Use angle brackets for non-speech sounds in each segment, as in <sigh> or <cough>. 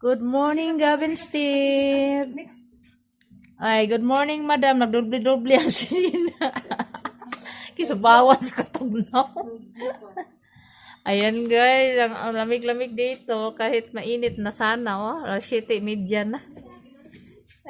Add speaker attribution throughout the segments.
Speaker 1: Good morning, Gavin Steve. Ay, good morning, madam. Nagdubli-dubli ang sinina. <laughs> Kisabawan sa katugnaw. <laughs> Ayan, guys. Ang, lamig-lamig dito. Kahit mainit na sana, oh. 7, media na.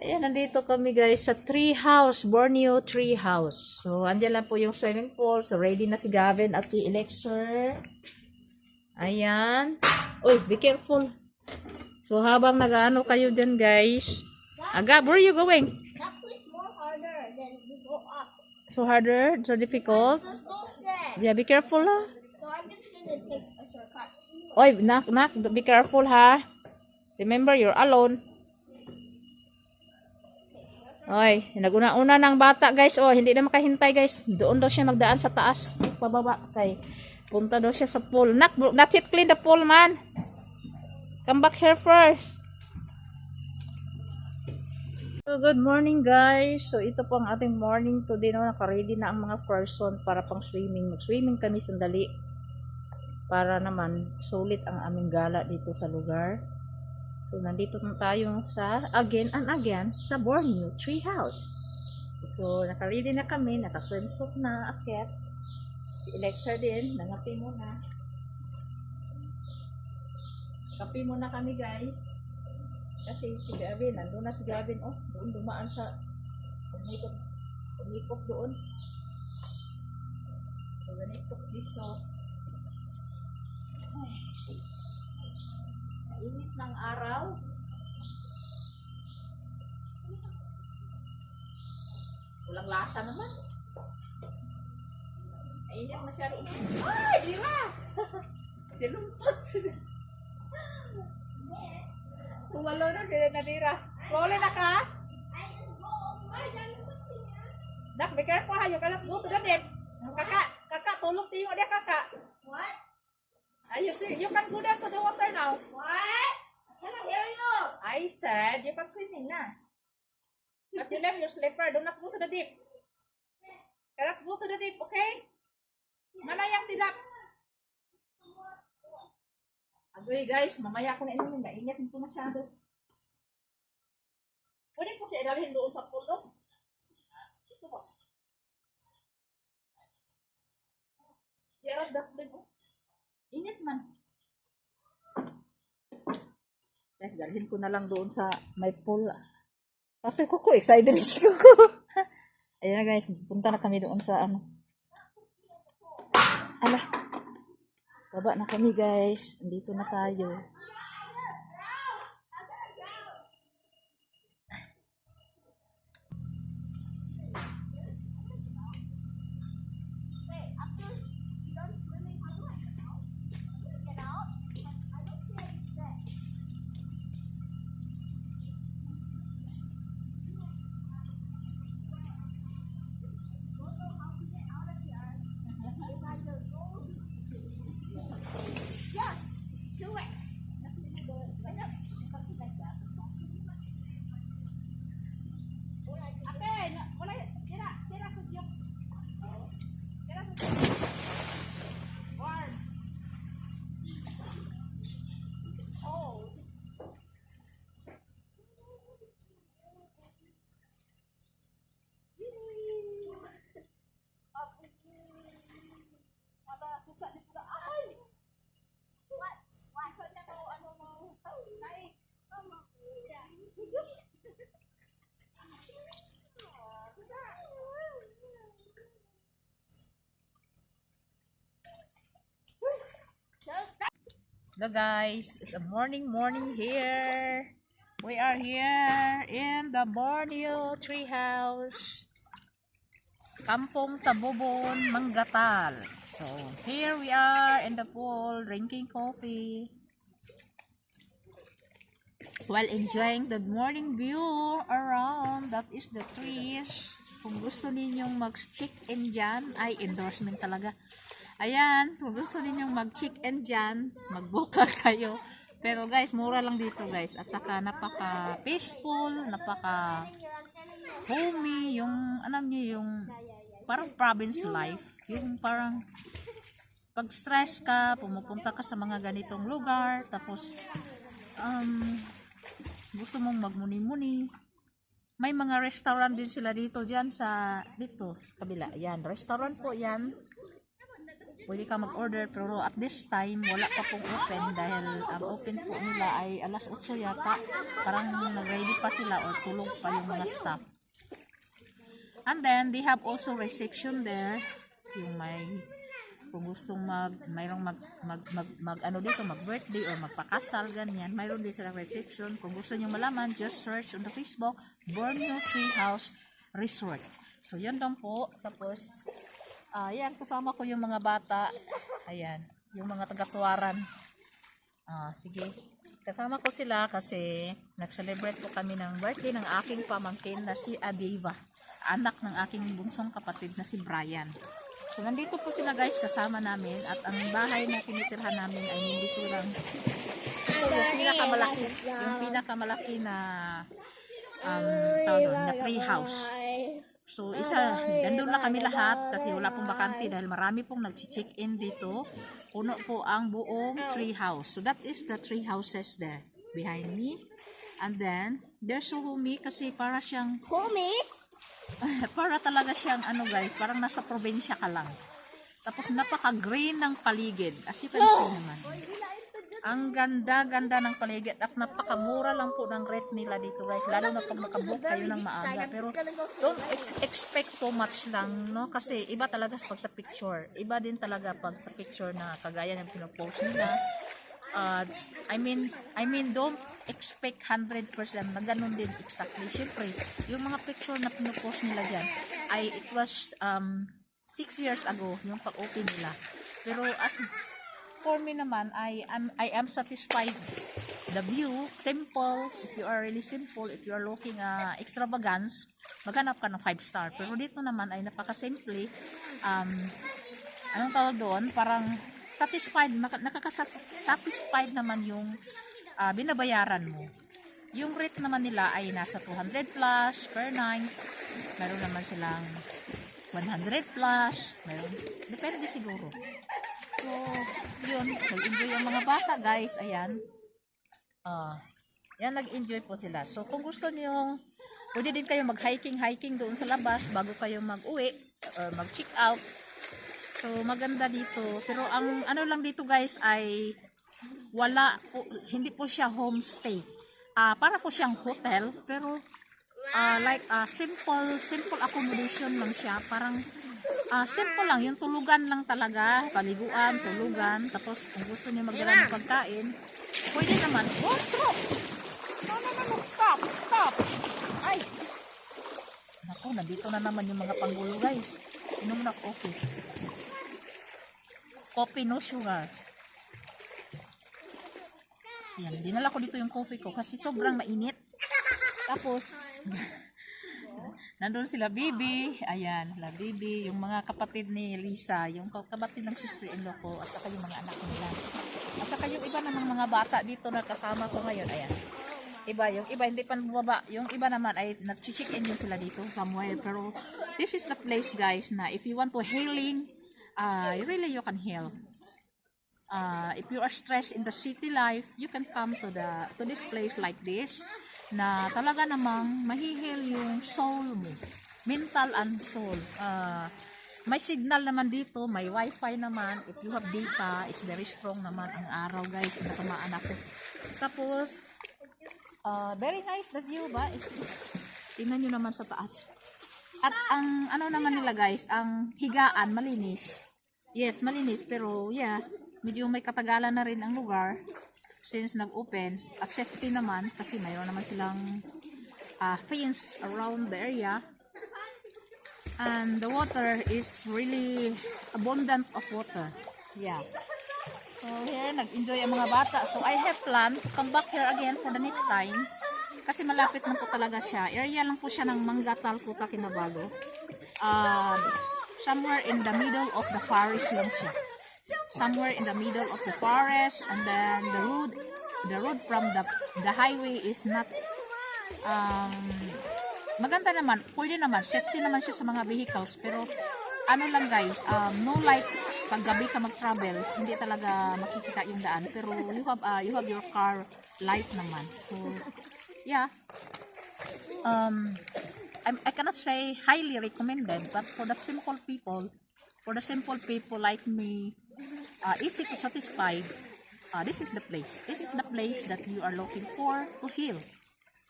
Speaker 1: Ayan, nandito kami, guys, sa tree house. Borneo tree house. So, andyan lang po yung swimming pool. So, ready na si Gavin at si Elixir. Ayan. Uy, be careful. So, habang nag-ano kayo dyan, guys. Agab, where are you going?
Speaker 2: That place more harder than we go up.
Speaker 1: So harder? So difficult? Yeah, be careful ha.
Speaker 2: So I'm just gonna take a shortcut.
Speaker 1: Oy, nak, nak, be careful ha. Remember, you're alone. Oy, naguna-una ng bata, guys. Oh, hindi na makahintay, guys. Doon daw siya magdaan sa taas. Pababa, kay. Punta daw siya sa pool. Nak, bro, that's it, clean the pool, man. Come back here first. So, good morning, guys. So, ito po ang ating morning today. No? Nakaready na ang mga person para pang swimming. Mag-swimming kami sandali para naman sulit ang aming gala dito sa lugar. So, nandito na tayo sa, again and again, sa Borneo Tree House. So, nakaready na kami, naka-swimsuit na akets. Si Alexa din, nangapi muna. Kapi muna kami, guys. Kasi si Gavin, nandun na si Gavin, oh, doon dumaan sa, umikot, umikot doon. So, ganito dito. Ay, init ng araw. Walang lasa naman. Ainit masyado. Ay, dira! Dilumpat <laughs> sila. Tumalo na sila nadira. Rolling na ka? Dak, be careful ha. You cannot go to the deep. Kaka, kaka, tulog tayo dia kaka.
Speaker 2: What?
Speaker 1: Ay, you see, you can go down to the water now.
Speaker 2: What? I cannot hear you.
Speaker 1: I said, you can swimming na. But you left your slipper. Do not go to the deep. Cannot go to the deep, okay? Manayang tidak. Agoy guys, mamaya ko na inumin. Mainit nito masyado. Pwede ko siya idalhin doon sa pulo. Ito ba? Yarat dapat ko. Init man. Guys, dalhin ko na lang doon sa may pool. Kasi ko ko excited <laughs> siya ko. <laughs> Ayan na guys, punta na kami doon sa ano. Baba na kami guys. Andito na tayo. Hello guys, it's a morning morning here. We are here in the Borneo Treehouse. Kampong Tabubon, Manggatal. So, here we are in the pool drinking coffee. While enjoying the morning view around, that is the trees. Kung gusto ninyong mag-check-in dyan, ay endorsement talaga. Ayan, kung gusto ninyong mag-check-in dyan, mag-book <laughs> kayo. Pero guys, mura lang dito guys. At saka napaka-peaceful, napaka-homey, yung, alam nyo, yung parang province life. Yung parang pag stress ka, pumupunta ka sa mga ganitong lugar, tapos um, gusto mong magmuni-muni, may mga restaurant din sila dito dyan sa, dito, sa kabila. Yan, restaurant po yan. Pwede ka mag-order pero at this time wala pa pong open dahil ang open po nila ay alas 8 yata. Parang nag-ready pa sila or tulog pa yung mga staff. And then they have also reception there. Yung may kung gustong mag mayroong mag mag, mag, mag ano dito mag birthday or magpakasal ganyan mayroon din silang reception kung gusto niyo malaman just search on the Facebook Borneo Tree House Resort so yan lang po tapos ah yan kasama ko yung mga bata ayan yung mga taga-tuwaran ah sige kasama ko sila kasi nag-celebrate po kami ng birthday ng aking pamangkin na si Adiva anak ng aking bunsong kapatid na si Brian So, nandito po sila guys, kasama namin. At ang bahay na tinitirhan namin ay nandito lang. Yung pinakamalaki, yung pinakamalaki na um, tawag doon, na tree house. So, isa, nandun na kami lahat kasi wala pong bakante dahil marami pong nag-check in dito. Puno po ang buong tree house. So, that is the tree houses there behind me. And then, there's Suhumi kasi para siyang
Speaker 2: Homie? <laughs>
Speaker 1: para talaga siyang ano guys, parang nasa probinsya ka lang. Tapos napaka-green ng paligid. As you can see naman. Ang ganda-ganda ng paligid at napakamura lang po ng rate nila dito guys. Lalo na pag nakabook kayo ng maaga. Pero don't ex- expect too much lang, no? Kasi iba talaga pag sa picture. Iba din talaga pag sa picture na kagaya ng pinopost nila. Uh, I mean, I mean, don't expect 100% na ganun din exactly. Siyempre, yung mga picture na pinopost nila dyan, ay it was um, 6 years ago, yung pag-open nila. Pero as for me naman, I am, I am satisfied. The view, simple. If you are really simple, if you are looking uh, extravagance, maghanap ka ng 5 star. Pero dito naman ay napaka-simple. Um, anong tawag doon? Parang satisfied, naka- nakaka-satisfied naman yung ah, binabayaran mo. Yung rate naman nila ay nasa 200 plus per night. Meron naman silang 100 plus. Meron, depende siguro. So, yun. Nag-enjoy yung mga bata, guys. Ayan. Ah, yan, nag-enjoy po sila. So, kung gusto niyo pwede din kayo mag-hiking-hiking doon sa labas bago kayo mag-uwi or mag-check out. So, maganda dito. Pero ang ano lang dito guys ay wala po, hindi po siya homestay. Ah, para po siyang hotel, pero ah, like ah, simple simple accommodation lang siya. Parang ah, simple lang, yung tulugan lang talaga, paliguan, tulugan. Tapos kung gusto niyo magdala ng pagkain, pwede naman. Oh, stop! No, no, no, no, stop, stop! Ay! Naku, nandito na naman yung mga panggulo guys. Inom na coffee. Coffee no sugar. Yan, dinala ko dito yung coffee ko kasi sobrang mainit. Tapos, <laughs> nandun sila Bibi, ayan, la Bibi, yung mga kapatid ni Lisa, yung ka- kapatid ng sister-in-law ko, at saka yung mga anak nila. At saka yung iba namang mga bata dito na kasama ko ngayon, ayan. Iba, yung iba hindi pa bumaba, yung iba naman ay nag-check in yun sila dito somewhere. Pero this is the place guys na if you want to healing, uh, really you can heal uh, if you are stressed in the city life, you can come to the to this place like this na talaga namang mahihil yung soul mo. Mental and soul. Uh, may signal naman dito, may wifi naman. If you have data, is very strong naman ang araw guys. Pinatamaan ako. Tapos, uh, very nice the view ba? Is, tingnan nyo naman sa taas. At ang ano naman nila guys, ang higaan malinis. Yes, malinis pero yeah, medyo may katagalan na rin ang lugar since nag-open at safety naman kasi mayroon naman silang uh, fence around the area and the water is really abundant of water. Yeah. So here, nag-enjoy ang mga bata. So I have planned to come back here again for the next time. Kasi malapit lang po talaga siya. Area lang po siya ng Mangatal, Kuta, Kinabalu. Um, somewhere in the middle of the forest lang siya. Somewhere in the middle of the forest and then the road the road from the the highway is not um, maganda naman, pwede naman, safety naman siya sa mga vehicles, pero ano lang guys, um, no light pag gabi ka mag-travel, hindi talaga makikita yung daan. Pero you have, uh, you have your car light naman. So, yeah. Um, I'm, I cannot say highly recommended, but for the simple people, for the simple people like me, uh, easy to satisfy, uh, this is the place. This is the place that you are looking for to heal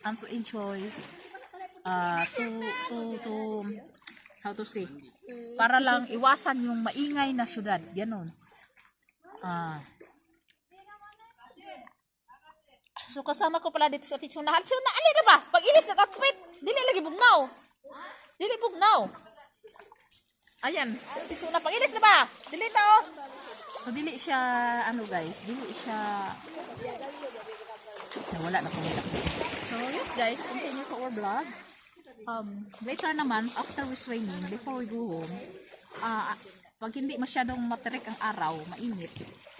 Speaker 1: and to enjoy, uh, to, to, to, how to say, para lang iwasan yung maingay na syudad. Ganon. Ah. So kasama ko pala dito sa teacher na halso na alin na ba? Pag ilis nag-outfit, dili lagi bugnaw. Dili bugnaw. Ayan, sa teacher na pag ilis na ba? Dili na oh. So dili siya ano guys, dili siya wala na pong So yes guys, continue to our vlog. Um, later naman, after we swimming, before we go home, ah pag hindi masyadong matirik ang araw, mainit,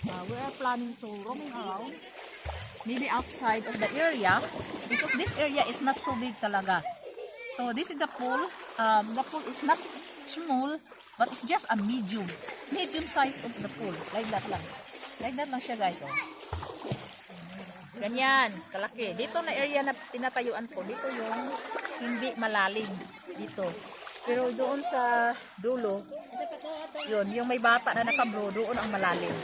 Speaker 1: uh, we are planning to roaming around maybe outside of the area because this area is not so big talaga. So this is the pool. Um, the pool is not small but it's just a medium. Medium size of the pool. Like that lang. Like that lang siya guys. Oh. Ganyan, kalaki. Dito na area na tinatayuan ko, dito yung hindi malalim dito. Pero doon sa dulo, yun, yung may bata na nakabro, doon ang malalim.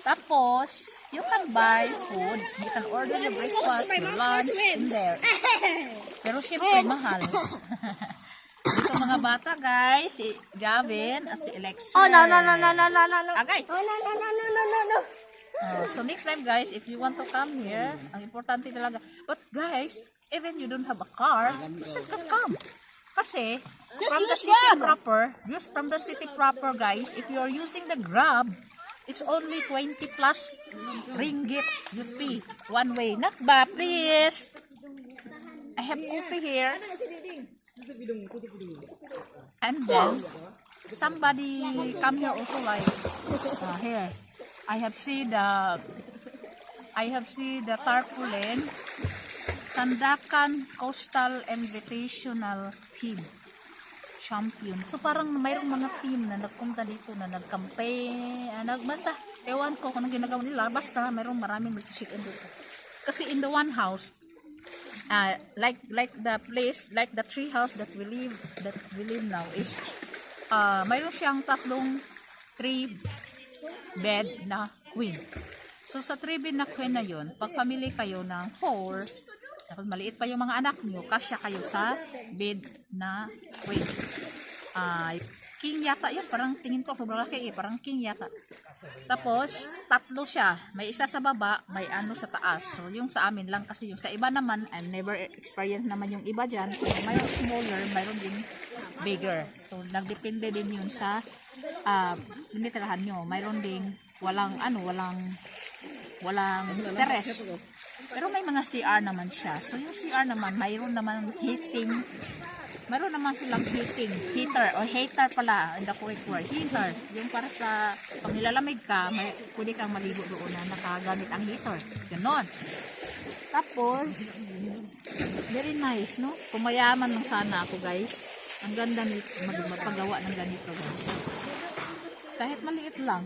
Speaker 1: Tapos, you can buy food. You can order your breakfast, your lunch in there. <laughs> Pero syempre, mahal. <laughs> mga bata, guys. Si Gavin at si Alexa.
Speaker 2: Oh, no, no, no, no, no, no, no.
Speaker 1: Okay.
Speaker 2: Oh, no, no, no, no, no, no, no.
Speaker 1: Oh, so next time guys, if you want to come here, ang importante talaga. But guys, even you don't have a car, you still can come. Kasi, Just from the city proper, just from the city proper guys, if you are using the Grab, it's only 20 plus ringgit you pay one way. Not ba, please? I have coffee here. And then, somebody come here also like, uh, here. I have seen the, I have seen the tarpaulin, Sandakan Coastal Invitational Team champion. So parang mayroong mga team na nagpunta dito na nagkampe, ah, nagbasa. Ewan ko kung ginagawa nila. Basta mayroong maraming mag-chicken dito. Kasi in the one house, uh, like like the place, like the tree house that we live that we live now is uh, mayroon siyang tatlong three bed na queen. So sa three bed na queen na yun, pag family kayo ng four, tapos maliit pa yung mga anak nyo, kasya kayo sa bed na queen. Ah, king yata yun, parang tingin ko sobrang laki eh, parang king yata. Tapos, tatlo siya. May isa sa baba, may ano sa taas. So, yung sa amin lang kasi yung sa iba naman, I never experience naman yung iba dyan. Kung mayroon smaller, mayroon din bigger. So, nagdepende din yun sa uh, tinitirahan nyo. Mayroon din walang ano, walang walang teres. Pero may mga CR naman siya. So, yung CR naman, mayroon naman heating Meron naman silang heating, heater, o heater pala, in the correct word, heater. Yung para sa, pag ka, may, pwede kang maligo doon na nakagamit ang heater. Ganon. Tapos, very nice, no? Kumayaman lang sana ako, guys. Ang ganda nito, mag- magpagawa ng ganito, guys. Kahit maliit lang.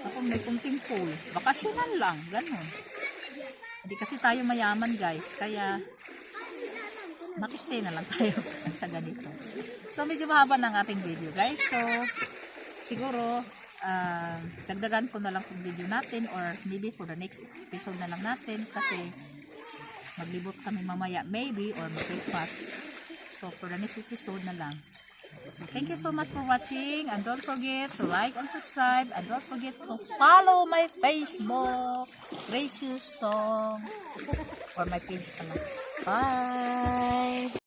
Speaker 1: Tapos may kunting pool. Bakasyonan lang, ganon. Hindi kasi tayo mayaman, guys. Kaya, makistay na lang tayo <laughs> sa ganito. So, medyo mahaba ng ating video, guys. So, siguro, ah, dagdagan ko na lang yung video natin or maybe for the next episode na lang natin kasi maglibot kami mamaya maybe or mag-breakfast. So, for the next episode na lang. Thank you so much for watching and don't forget to like and subscribe and don't forget to follow my Facebook, Gracious Song, or my page pala. Bye!